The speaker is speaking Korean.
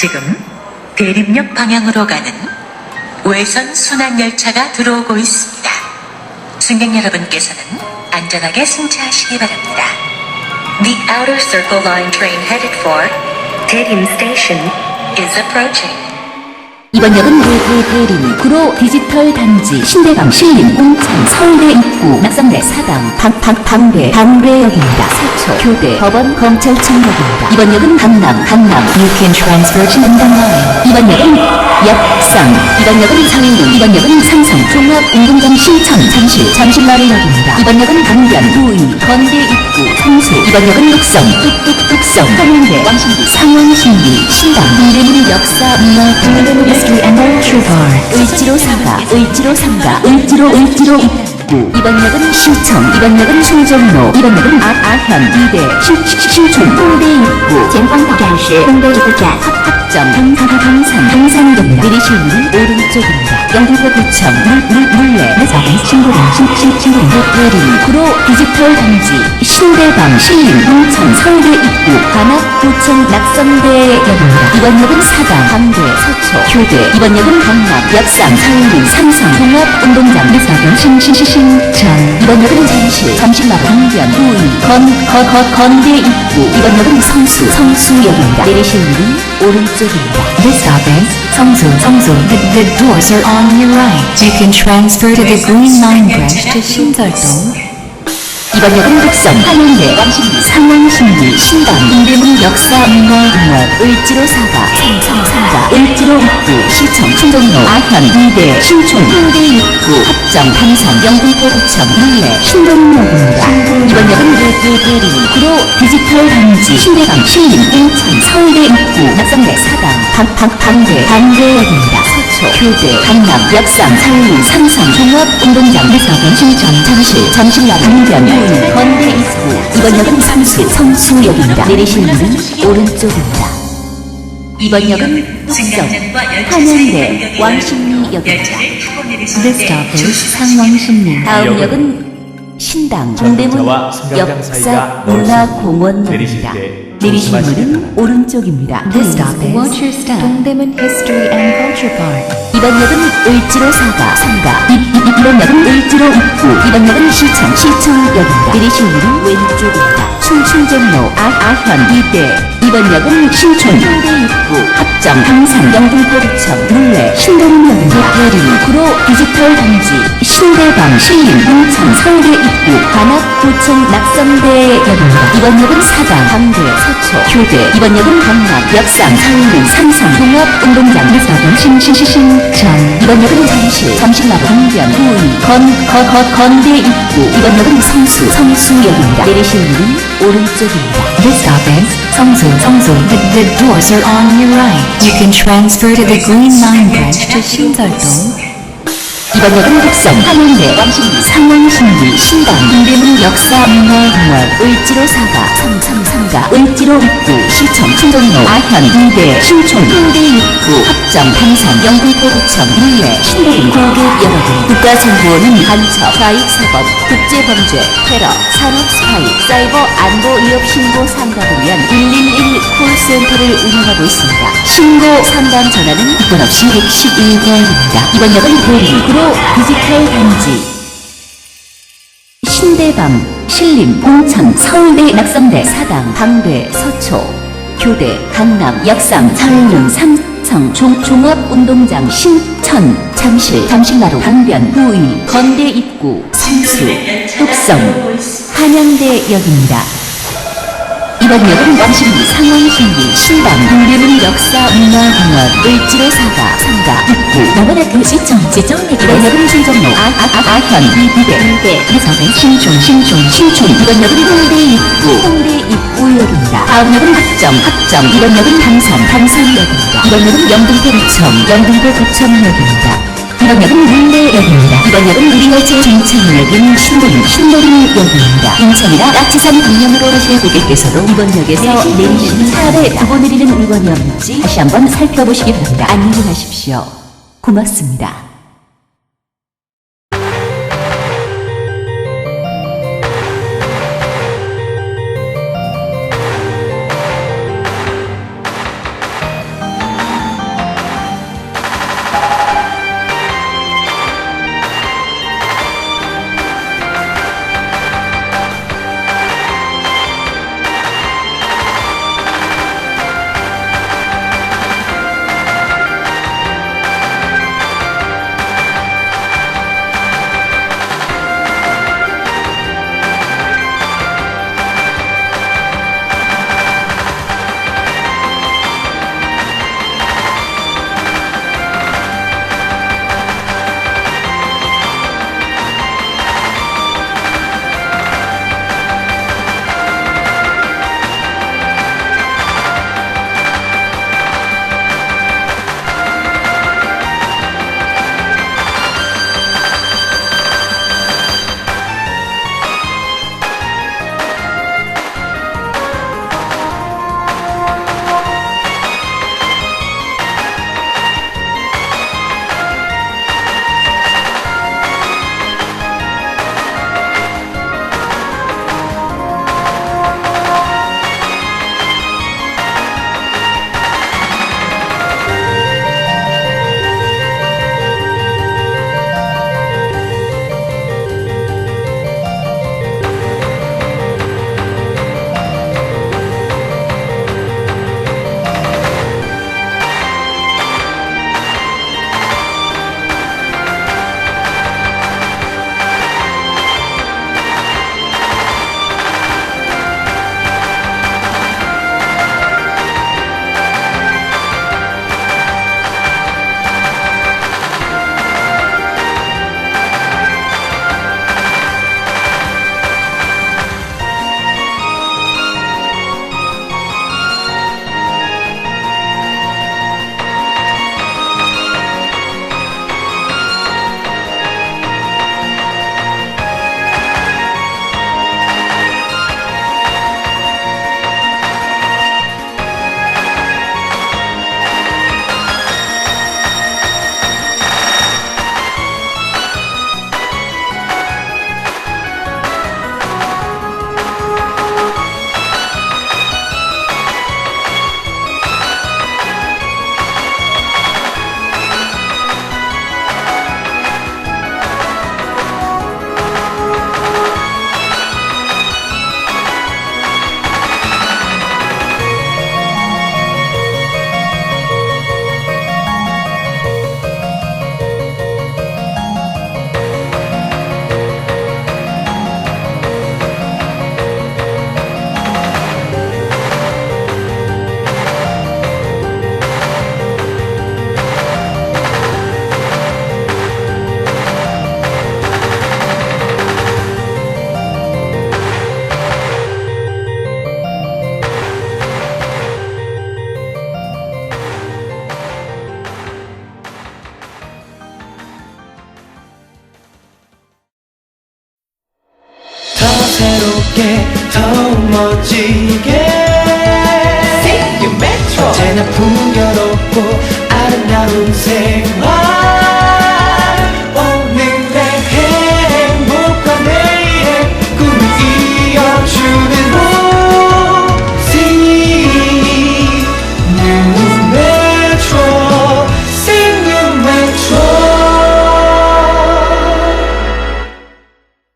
지금 대림역 방향으로 가는 외선 순환열차가 들어오고 있습니다. 승객 여러분께서는 안전하게 승차하시기 바랍니다. The Outer Circle Line train headed for Daerim Station is approaching. 이번 역은 대대 대림 구로 디지털 단지 신대방 신림 공천 서울대 입구 낙성대 사당 방방 방배 방배역입니다. 서초 교대 법원 검찰청역입니다. 이번 역은 강남 강남 You can transfer to line. 이번 역은 역상 이번 역은 상인동 이번 역은 상성 종합운동장 신천 잠실 잠실마을역입니다. 이번 역은 강변 부의 건대 입구 성수 이번 역은 육성 뚝뚝뚝성 한양대 왕신리 상원신리 신당 동대문 역사 문화 동대문 네, 출발. 을지로 삼가 을지로 삼가 을지로 을지로. 네. 이번역은 시청 이번역은 송정로 이번역은 아, 아현 이대. 시, 시, 시촌 홍대 입구 전방방시 홍대 입구자 점. 동산 동산 동산동 내리시는 오른쪽입니다. 영등포 구청. 물물물레. 사랑 친구랑 친친친구 내림 구로 디지털 단지. 신대방 신림 동천 서울대 입구. 관악 구청 낙선대역입니다. 이번 역은 사당 강대 서초 교대. 이번 역은 강남 역삼 서울림 삼성 종합운동장. 사당 신신신신 전 이번 역은 잠실 잠실마을 강변 부의 건거 거 건대 입구 이번 역은 성수 성수역입니다 내리실 문은 오른쪽입니다 This stop is 성수 성수 the, the doors are on your right You can transfer to the Green Line branch to 신설동 이번 역은 북성, 한양대, 상왕신리, 신당, 동대문 역사 문화공원, 을지로 사가, 삼성 사가, 을지로 입구, 시청, 충정로, 아현, 이대, 신촌, 홍대 입구, 합정, 당산, 영등포 구청, 물레, 신동역입니다. 이번 역은 대대대림, 구로 디지털 단지, 신대방, 신림, 인천, 서울대 입구, 낙성대 사당, 방, 방, 방대, 방대역입니다. 서초, 교대, 강남, 역삼, 서울, 삼성, 종합 운동장, 회사관, 신천, 잠실, 강변, 부인, 건대 입구. 이번 역은 성수, 성수역입니다. 내리실 문은 오른쪽입니다. 이번 역은 북성, 한양대, 왕십리역입니다. This stop is 상왕신리. 다음 역은 신당, 동대문, 역사, 사이가 문화공원역입니다. 내리실 문은 오른쪽입니다. This stop is Watch your step. 동대문 History and Culture Park. 이번 역은 을지로 사가, 상가. 이, 이, 이, 이번 역은 을지로 입구. 이번 역은 시청, 시청역입니다. 내리실 문은 왼쪽입니다. 충충정로, 아, 아현, 이대. 이번 역은 신촌, 홍대 입구, 합정, 당산, 영등포구청, 물레, 신동역입니다. 대림, 구로 디지털 단지, 신대방, 신림, 인천, 서울대 입구, 관악, 구청, 낙성대 역입니다. 이번 역은 사당, 광대, 서초, 교대. 이번 역은 강남, 역삼, 서울림, 삼성, 종합운동장, 회사동, 신신신신, 이번 역은 잠실, 잠실마을, 강변, 부의, 건, 거, 거, 건대 입구. 이번 역은 성수, 성수역입니다. 내리실 문은 오른쪽입니다. This stop Songzu, Songzu, the, the doors are on your right. You can transfer to the Green Line branch to Shinzardong 이번 역은 북성, 한양대, 상왕신리, 신당, 동대문 역사 문화공원, 을지로 사가, 삼삼 삼가, 을지로 입구, 시청, 충정로, 아현, 이대, 신촌, 홍대 입구, 합정, 당산, 영등포구청, 물레, 신도림, 고급 여러분, 국가정보원은 간첩, 좌익사법, 국제범죄, 테러, 산업 스파이, 사이버 안보 위협 신고 상담을 위한 111 콜센터를 운영하고 있습니다. 신고 상담 전화는 번 없이 111번입니다. 이번 역은 대림, 구로 디지털 단지, 신대방, 신림, 공천, 서울대, 낙성대, 사당, 방배, 서초, 교대, 강남, 역삼, 서울릉, 삼성, 종, 종합운동장, 신천, 잠실, 잠실마루, 강변, 부의, 건대 입구, 성수, 뚝성, 한양대역입니다. 이번 역은 왕십리, 상왕신리, 신당, 동대문 역사 문화공원, 을지로 사가, 상가, 입구, 남원학교 시청, 지정맥 이번 역은 신정로, 아, 아, 아, 아현, 이대, 이대, 해석은 신촌, 신촌, 신촌, 이번 역은 홍대 입구, 홍대 입구역입니다. 다음 역은 합정, 합정, 이번 역은 당산, 당산역입니다. 이번 역은 영등포 구청, 영등포 구청역입니다. 이번 역은 물레역입니다. 이번 역은 우리열차 정창역인 신도림, 신도림 역입니다. 인천이나 낙지산 방면으로 오시는 고객께서도 이번 역에서 내리시는 차례 두고 내리는 물건이 없는지 다시 한번 살펴보시기 바랍니다. 안녕히 가십시오. 고맙습니다. 더 새롭게 더 멋지게. Say you metro. 언제나 풍요롭고 아름다운 생활.